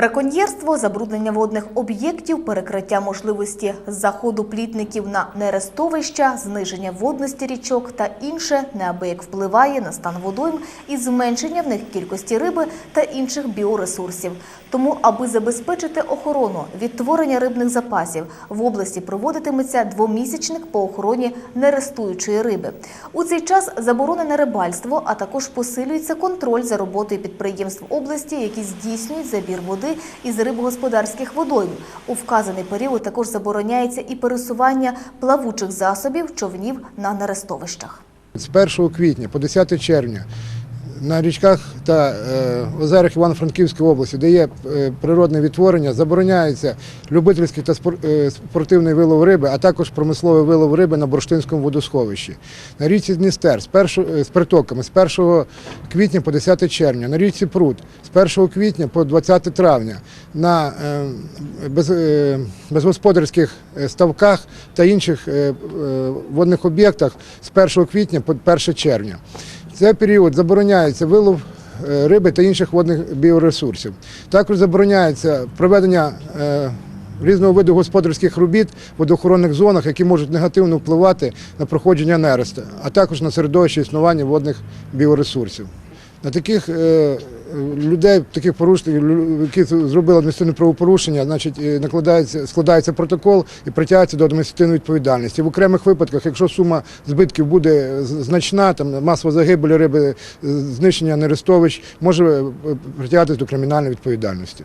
Браконьєрство, забруднення водних об'єктів, перекриття можливості заходу плітників на нерестовища, зниження водності річок та інше неабияк впливає на стан водойм і зменшення в них кількості риби та інших біоресурсів. Тому, аби забезпечити охорону відтворення рибних запасів, в області проводитиметься двомісячник по охороні нерестуючої риби. У цей час заборонене рибальство, а також посилюється контроль за роботою підприємств області, які здійснюють забір води із рибогосподарських водойм. У вказаний період також забороняється і пересування плавучих засобів човнів на нерестовищах. З 1 квітня по 10 червня на річках та е, озерах Івано-Франківської області, де є е, природне відтворення, забороняється любительський та е, спортивний вилов риби, а також промисловий вилов риби на бурштинському водосховищі. На річці Дністер з, притоками з 1 квітня по 10 червня, на річці Прут з 1 квітня по 20 травня, на без, безгосподарських ставках та інших водних об'єктах з 1 квітня по 1 червня. Цей період забороняється вилов е, риби та інших водних біоресурсів. Також забороняється проведення е, різного виду господарських робіт в водоохоронних зонах, які можуть негативно впливати на проходження нереста, а також на середовище існування водних біоресурсів. На таких е, людей, таких порушників, які зробили адміністративне правопорушення, значить, е, накладається, складається протокол і притягається до адміністративної відповідальності. В окремих випадках, якщо сума збитків буде значна, там масова загибель риби, е, знищення нерестовищ, може притягатись до кримінальної відповідальності.